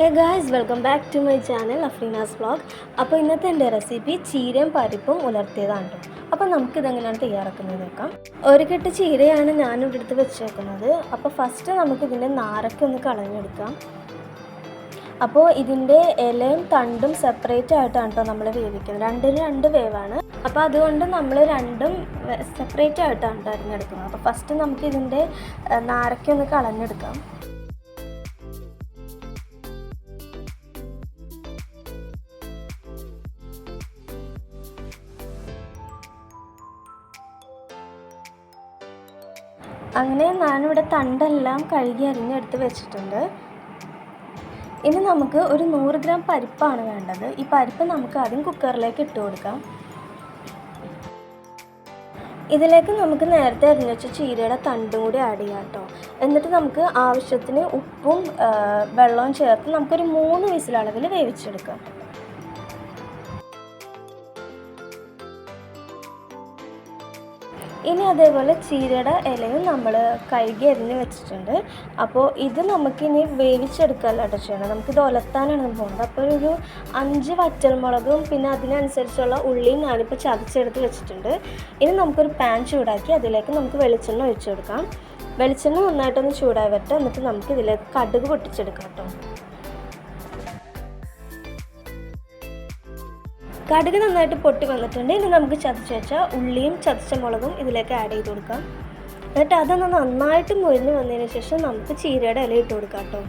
Guys welcome back to my channel Afreena's vlog അപ്പോൾ ഇന്നത്തെ എന്റെ റെസിപ്പി ചീരയും പരിപ്പും ഉലർത്തിയതാണ് അപ്പോൾ നമുക്കിതെങ്ങനെയാണ് തയ്യാറാക്കുന്നത് നോക്കാം. ഒരു കെട്ട് ചീരയാണ് ഞാനിവിടെ എടുത്ത് വെച്ചേക്കുന്നത്. അപ്പോൾ ഫസ്റ്റ് നമുക്കിതിന്റെ നാരൊക്കെ ഒന്ന് കളഞ്ഞെടുക്കാം. അപ്പോൾ ഇതിന്റെ ഇലയും തണ്ടും സെപ്പറേറ്റ് ആയിട്ടാണ് കേട്ടോ നമ്മൾ വേവിക്കുന്നത്. രണ്ടിന് രണ്ട് വേവാണ്. അപ്പോൾ അതുകൊണ്ട് നമ്മൾ രണ്ടും സെപ്പറേറ്റ് ആയിട്ടാണ് കേട്ടോ അരിഞ്ഞെടുക്കുന്നത്. അപ്പോൾ ഫസ്റ്റ് നമുക്ക് ഇതിന്റെ നാരൊക്കെ ഒന്ന് കളഞ്ഞെടുക്കാം. അങ്ങനെ ഞാനിവിടെ തണ്ടെല്ലാം കഴുകി അരിഞ്ഞെടുത്ത് വെച്ചിട്ടുണ്ട്. ഇനി നമുക്ക് ഒരു നൂറ് ഗ്രാം പരിപ്പാണ് വേണ്ടത്. ഈ പരിപ്പ് നമുക്ക് ആദ്യം കുക്കറിലേക്ക് ഇട്ട് കൊടുക്കാം. ഇതിലേക്ക് നമുക്ക് നേരത്തെ അരിഞ്ഞു വെച്ച ചീരയുടെ തണ്ടും കൂടി ആഡ് ചെയ്യാം കേട്ടോ എന്നിട്ട് നമുക്ക് ആവശ്യത്തിന് ഉപ്പും വെള്ളവും ചേർത്ത് നമുക്കൊരു മൂന്ന് വിസിലളവിൽ വേവിച്ചെടുക്കാം. ഇനി അതേപോലെ ചീരയുടെ ഇലയും നമ്മൾ കഴുകി അരിഞ്ഞ് വെച്ചിട്ടുണ്ട്. അപ്പോൾ ഇത് നമുക്കിനി വേവിച്ചെടുക്കാമല്ലോ കേട്ടോ ചെയ്യണം. നമുക്കിത് ഒലത്താനാണ് പോകുന്നത് അപ്പോൾ ഒരു അഞ്ച് വറ്റൽമുളകും പിന്നെ അതിനനുസരിച്ചുള്ള ഉള്ളിയും ഞാനിപ്പോൾ ചതച്ചെടുത്ത് വെച്ചിട്ടുണ്ട്. ഇനി നമുക്കൊരു പാൻ ചൂടാക്കി അതിലേക്ക് നമുക്ക് വെളിച്ചെണ്ണ ഒഴിച്ചു കൊടുക്കാം. വെളിച്ചെണ്ണ നന്നായിട്ടൊന്ന് ചൂടായി വരട്ടെ എന്നിട്ട് നമുക്കിതിലേക്ക് കടുക് പൊട്ടിച്ചെടുക്കാം കേട്ടോ. കടുക് നന്നായിട്ട് പൊട്ടി വന്നിട്ടുണ്ട്. ഇനി നമുക്ക് ചതച്ച് വെച്ച ഉള്ളിയും ചതച്ച മുളകും ഇതിലേക്ക് ആഡ് ചെയ്ത് കൊടുക്കാം. എന്നിട്ട് അതൊന്ന് നന്നായിട്ട് മുരിഞ്ഞ് വന്നതിന് ശേഷം നമുക്ക് ചീരയുടെ ഇല ഇട്ട് കൊടുക്കാം കേട്ടോ.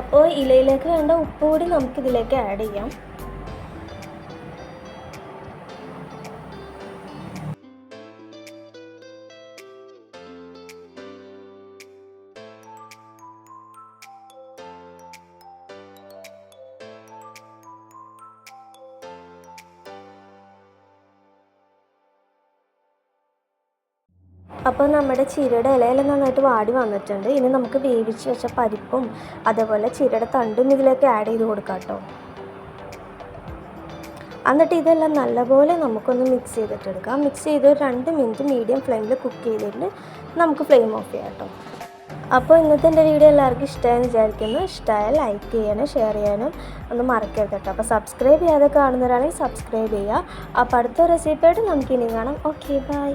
അപ്പോൾ ഇലയിലേക്ക് വേണ്ട ഉപ്പ് കൂടി നമുക്ക് ഇതിലേക്ക് ആഡ് ചെയ്യാം. അപ്പോൾ നമ്മുടെ ചീരയുടെ ഇലയെല്ലാം നന്നായിട്ട് വാടി വന്നിട്ടുണ്ട്. ഇനി നമുക്ക് വേവിച്ച് വെച്ച പരിപ്പും അതേപോലെ ചീരയുടെ തണ്ടും ഇതിലേക്ക് ആഡ് ചെയ്ത് കൊടുക്കാം കേട്ടോ. എന്നിട്ട് ഇതെല്ലാം നല്ലപോലെ നമുക്കൊന്ന് മിക്സ് ചെയ്തിട്ടെടുക്കാം. മിക്സ് ചെയ്ത് ഒരു രണ്ട് മിനിറ്റ് മീഡിയം ഫ്ലെയിമിൽ കുക്ക് ചെയ്തിട്ട് നമുക്ക് ഫ്ലെയിം ഓഫ് ചെയ്യാം കേട്ടോ. അപ്പോൾ ഇന്നത്തെ എന്റെ വീഡിയോ എല്ലാവർക്കും ഇഷ്ടമായെന്ന് വിചാരിക്കുന്നു. ഇഷ്ടമായ ലൈക്ക് ചെയ്യാനും ഷെയർ ചെയ്യാനും ഒന്നും മറക്കരുത് കേട്ടോ. അപ്പോൾ സബ്സ്ക്രൈബ് ചെയ്യാതെ കാണുന്നവരാണെങ്കിൽ സബ്സ്ക്രൈബ് ചെയ്യുക. അപ്പോൾ അടുത്ത റെസിപ്പിയായിട്ട് നമുക്കിനി കാണാം. Okay bye